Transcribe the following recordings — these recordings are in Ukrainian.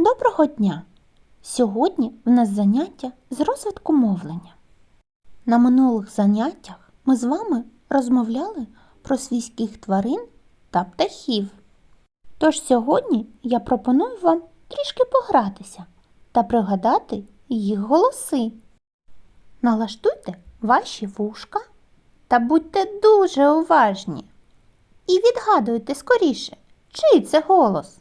Доброго дня! Сьогодні в нас заняття з розвитку мовлення. На минулих заняттях ми з вами розмовляли про свійських тварин та птахів. Тож сьогодні я пропоную вам трішки погратися та пригадати їх голоси. Налаштуйте ваші вушка та будьте дуже уважні. І відгадуйте скоріше, чий це голос.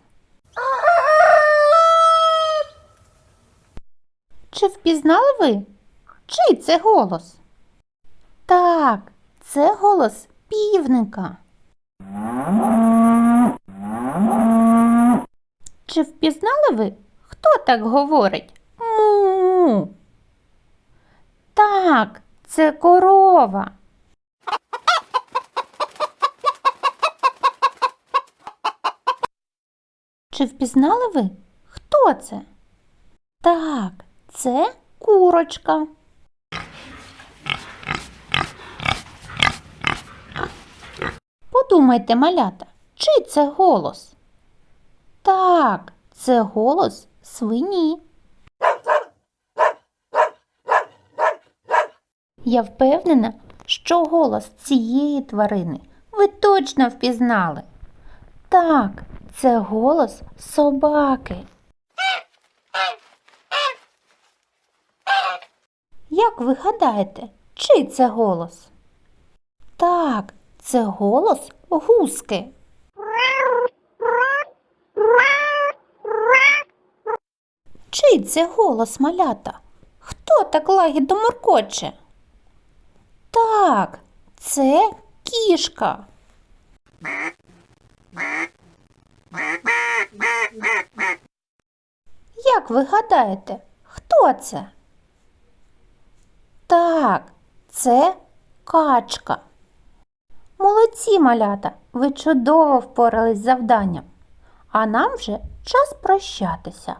Чи впізнали ви? Чий це голос? Так, це голос півника. Чи впізнали ви, хто так говорить? Му. Так, це корова. Чи впізнали ви, хто це? Так, це курочка. Подумайте, малята, чий це голос? Так, це голос свині. Я впевнена, що голос цієї тварини ви точно впізнали. Так, це голос собаки. Як ви гадаєте, чий це голос? Так, це голос гуски. Чий це голос малята? Хто так лагідно моркоче? Так, це кішка. Як ви гадаєте, хто це? Це качка. Молодці, малята, ви чудово впорались з завданням. А нам вже час прощатися.